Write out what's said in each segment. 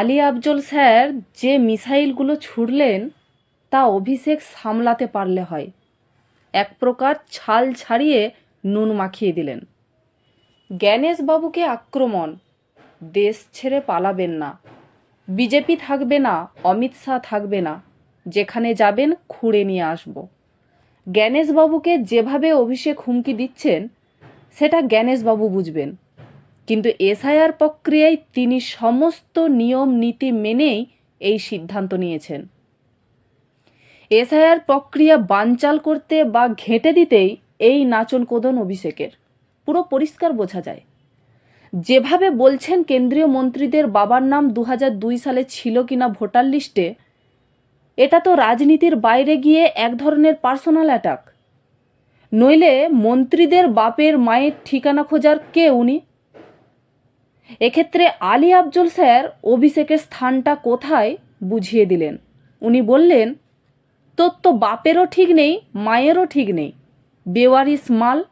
Ali Afzal sir যে মিসাইলগুলো ছুড়লেন, তা অভিষেক সামলাতে পারলে হয়। এক প্রকার ছাল ছাড়িয়ে নুন মাখিয়ে দিলেন। জ্ঞানেশবাবুকে আক্রমণ, দেশ ছেড়ে পালাবেন না। বিজেপি থাকবে না, অমিত শাহ থাকবে না, যেখানে যাবেন খুঁড়ে নিয়ে আসব। জ্ঞানেশবাবুকে যেভাবে অভিষেক হুমকি দিচ্ছেন, সেটা জ্ঞানেশবাবু বুঝবেন। কিন্তু এসআইআর প্রক্রিয়ায় তিনি সমস্ত নিয়ম, নীতি মেনেই এই সিদ্ধান্ত নিয়েছেন। এসআইআর প্রক্রিয়া বানচাল করতে বা ঘেঁটে দিতেই এই নাচন কোদন অভিষেকের। পুরো পরিষ্কার বোঝা যায়। যেভাবে বলছেন কেন্দ্রীয় মন্ত্রীদের বাবার নাম দু সালে ছিল কিনা ভোটার লিস্টে, এটা তো রাজনীতির বাইরে গিয়ে এক ধরনের পার্সোনাল অ্যাটাক। নইলে মন্ত্রীদের বাপের মায়ের ঠিকানা খোঁজার কে উনি? এক্ষেত্রে আলী আফজল স্যার অভিষেকের স্থানটা কোথায় বুঝিয়ে দিলেন। উনি বললেন, তোর তো বাপেরও ঠিক নেই, মায়েরও ঠিক নেই। বেওয়ারিস মাল।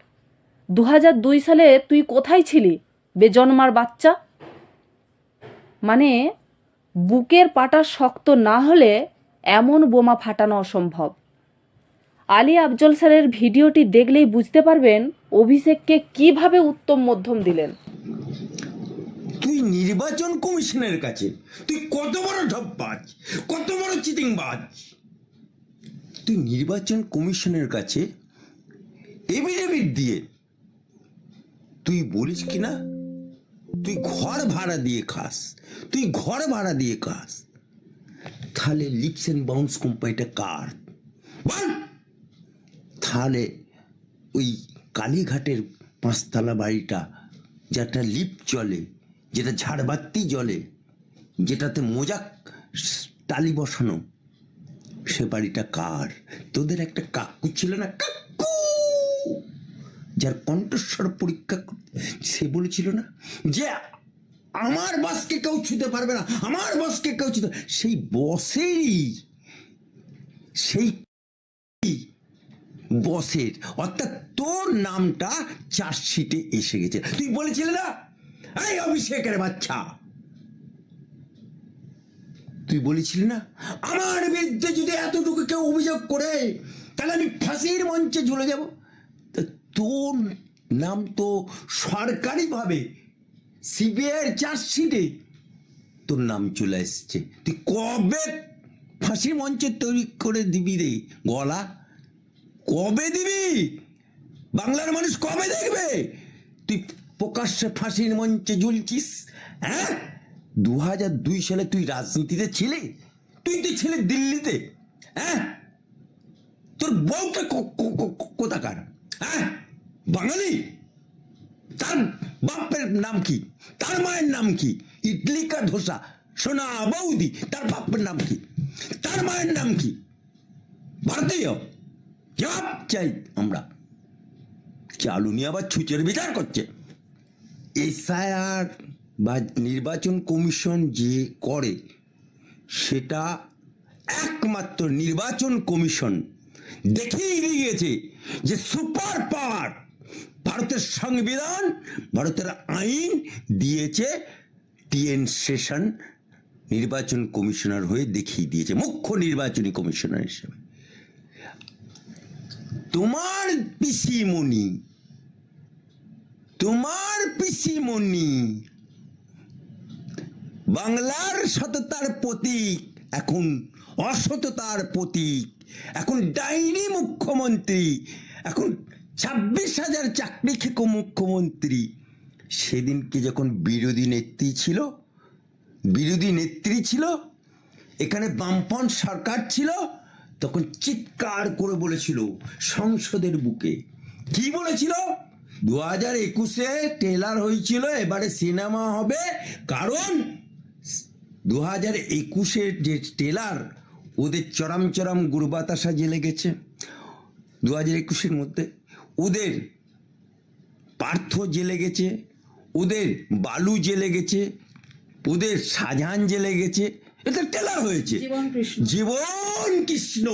দু দুই সালে তুই কোথায় ছিলি, বেজন্মার বাচ্চা? মানে বুকের পাটা শক্ত না হলে এমন বোমা ফাটানো অসম্ভব। আলী আফজল স্যারের ভিডিওটি দেখলেই বুঝতে পারবেন অভিষেককে কীভাবে উত্তম মধ্যম দিলেন। নির্বাচন কমিশনের কাছে। তুই কত বড় ঢপবাজ, কত বড় চিটিংবাজ। তুই নির্বাচন কমিশনের কাছে এভিডেভিট দিয়ে তুই বলিস কি না? তুই ঘর ভাড়া দিয়ে খাস, তুই ঘর ভাড়া দিয়ে খাস। তাহলে লিপস অ্যান্ড বাউন্স কোম্পানিটা কার? তাহলে ওই কালীঘাটের পাঁচতলা বাড়িটা যেটা লিফট চলে যেটা ঝাড়বাতি জলে, যেটাতে মোজাক টালি বসানো, সে বাড়িটা কার? তোদের একটা কাকু ছিল না? কাকু! যার কণ্ঠস্বর পরীক্ষা সে বলেছিল না? যে আমার বসকে কেউ ছুতে পারবে না, আমার বসকে কেউ ছুতে সেই বসেরই সেই বসের অর্থাৎ তোর নামটা চার্জশিটে এসে গেছে। তুই বলেছিলে না? এই অভিষেকের বাচ্চা। তুই বলেছিলি না? আমার বিরুদ্ধে যদি এতটুকু কেউ অভিযোগ করে, তাহলে আমি ফাঁসির মঞ্চে ঝুলে যাব। তা তোর নাম তো সরকারিভাবে সিবিআইয়ের চার্জশিটে তোর নাম চলে এসছে। তুই কবে ফাঁসির মঞ্চে তৈরি করে দিবি রে গলা? কবে দিবি? বাংলার মানুষ কবে দেখবে? তুই প্রকাশ্যে ফাঁসির মঞ্চে ঝুলছিস হ্যাঁ? দু হাজার দুই সালে তুই রাজনীতিতে ছিলি? তুই তো ছিলি দিল্লিতে হ্যাঁ? তোর বউটা কোথাকার হ্যাঁ? বাঙালি? তার বাপের নাম কি? তার মায়ের নাম কি? ইডলি কা ধোসা, সোনা বৌদি, তার বাপের নাম কি? তার মায়ের নাম কি? ভারতীয়? জবাব চাই আমরা। চালু নিয়ে আবার ছুচের বিচার করছে। এসআইআর বা নির্বাচন কমিশন যে করে, সেটা একমাত্র নির্বাচন কমিশন দেখিয়ে গিয়েছে যে সুপার পাওয়ার ভারতের সংবিধান, ভারতের আইন দিয়েছে, টিএন সেশন নির্বাচন কমিশনার হয়ে দেখিয়ে দিয়েছে, মুখ্য নির্বাচনী কমিশনার হিসেবে। তোমার পিসিমণি তোমার পিসিমণি। বাংলার সততার প্রতীক, এখন অসততার প্রতীক, এখন ডাইনি মুখ্যমন্ত্রী, এখন ছাব্বিশ হাজার চাকরি খেকো মুখ্যমন্ত্রী। সেদিনকে যখন বিরোধী নেত্রী ছিল, বিরোধী নেত্রী ছিল, এখানে বামপন সরকার ছিল, তখন চিৎকার করে বলেছিল সংসদের বুকে। কি বলেছিল? দু হাজার একুশে ট্রেলার হয়েছিল এবারে সিনেমা হবে। কারণ দু হাজার একুশের যে ট্রেলার ওদের চরম চরম গুরবাতাসা জেলে গেছে। দু হাজার একুশের মধ্যে ওদের পার্থ জেলে গেছে ওদের বালু জেলে গেছে ওদের সাজান জেলে গেছে। এটা টেলার হয়েছে। জীবন কৃষ্ণ। জীবন কৃষ্ণ।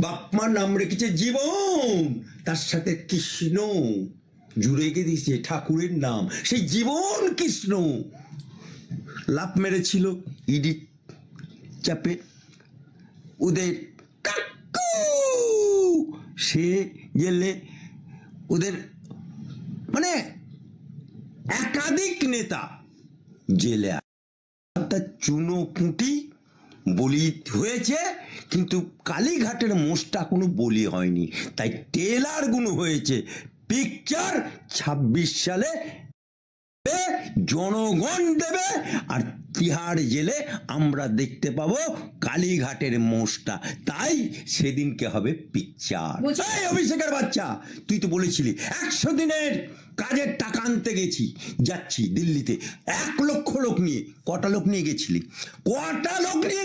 বাপমার নাম রেখেছে জীবন। তার সাথে কৃষ্ণ জুড়ে গে দিয়েছে ঠাকুরের নাম। সেই জীবন কৃষ্ণ। লাভ মেরেছিল ইডি চাপে। ওদের সে গেলে ওদের মানে একাধিক নেতা জেলে চুনো পুঁটি বলি হয়েছে। কিন্তু কালীঘাটের মোষটা কোনো বলি হয়নি। তাই টেলারগুলো হয়েছে। পিকচার ছাব্বিশ সালে জনগণ দেবে আর তিহার জেলে আমরা দেখতে পাবো কালীঘাটের মোষটা। তাই সেদিনকে হবে পিকচার। অভিষেকের বাচ্চা তুই তো বলেছিলি একশো দিনের কাজের টাকা আনতে গেছি। যাচ্ছি দিল্লিতে। এক লক্ষ লোক নিয়ে কটা লোক নিয়ে গেছিলি? কটা লোক নিয়ে